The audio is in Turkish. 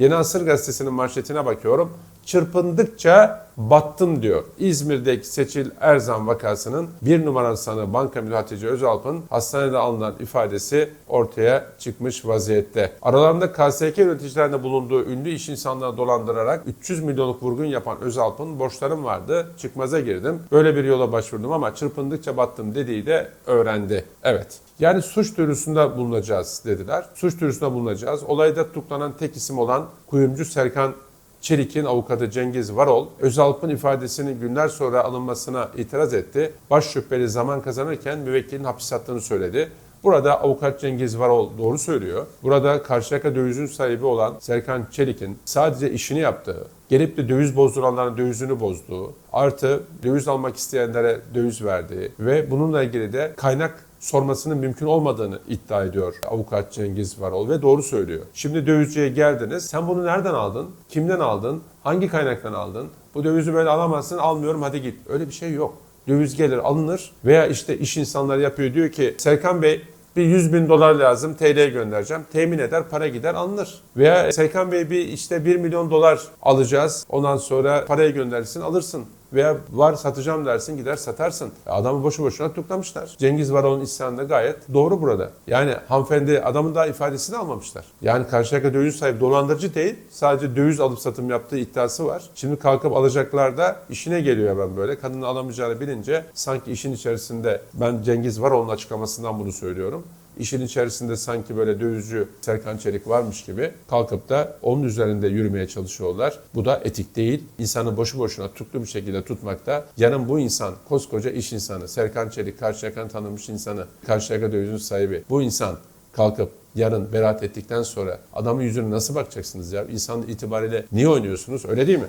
Yeni Asır Gazetesi'nin manşetine bakıyorum. Çırpındıkça battım diyor. İzmir'deki Seçil Erzan vakasının bir numaralı sanığı banka müdürü Hatice Özalp'ın hastanede alınan ifadesi ortaya çıkmış vaziyette. Aralarında KSK yöneticilerinde bulunduğu ünlü iş insanlarını dolandırarak 300 milyonluk vurgun yapan Özalp'ın borçlarım vardı. Çıkmaza girdim. Böyle bir yola başvurdum ama çırpındıkça battım dediği de öğrendi. Evet. Yani suç duyurusunda bulunacağız dediler. Suç duyurusunda bulunacağız. Olayda tutuklanan tek isim olan kuyumcu Serkan Çelik'in avukatı Cengiz Varol, Özalp'ın ifadesinin günler sonra alınmasına itiraz etti. Baş şüpheli zaman kazanırken müvekkilin hapis yattığını söyledi. Burada avukat Cengiz Varol doğru söylüyor. Burada Karşıyaka dövizin sahibi olan Serkan Çelik'in sadece işini yaptığı, gelip de döviz bozduranların dövizini bozduğu, artı döviz almak isteyenlere döviz verdiği ve bununla ilgili de kaynak sormasının mümkün olmadığını iddia ediyor avukat Cengiz Varol ve doğru söylüyor. Şimdi dövizciye geldiniz. Sen bunu nereden aldın? Kimden aldın? Hangi kaynaktan aldın? Bu dövizi böyle alamazsın. Almıyorum hadi git. Öyle bir şey yok. Döviz gelir alınır veya işte iş insanları yapıyor diyor ki Serkan Bey bir 100 bin dolar lazım TL'ye göndereceğim. Temin eder para gider alınır. Veya Serkan Bey bir işte 1 milyon dolar alacağız. Ondan sonra parayı gönderirsin alırsın. Veya var satacağım dersin gider satarsın. Adamı boşu boşuna tutuklamışlar. Cengiz Varol'un isyanı da gayet doğru burada. Yani hanımefendi adamın daha ifadesini almamışlar. Yani Karşıyaka döviz sahibi dolandırıcı değil. Sadece döviz alıp satım yaptığı iddiası var. Şimdi kalkıp alacaklar da işine geliyor ben böyle. Kadının alamayacağını bilince sanki işin içerisinde ben Cengiz Varol'un açıklamasından bunu söylüyorum. İşin içerisinde sanki böyle dövizci Serkan Çelik varmış gibi kalkıp da onun üzerinde yürümeye çalışıyorlar. Bu da etik değil. İnsanı boşu boşuna tutuklu bir şekilde tutmakta. Yarın bu insan koskoca iş insanı, Serkan Çelik, Karşıyaka'nın tanınmış insanı, Karşıyaka dövizin sahibi. Bu insan kalkıp yarın beraat ettikten sonra adamın yüzüne nasıl bakacaksınız ya? İnsan itibariyle niye oynuyorsunuz? Öyle değil mi?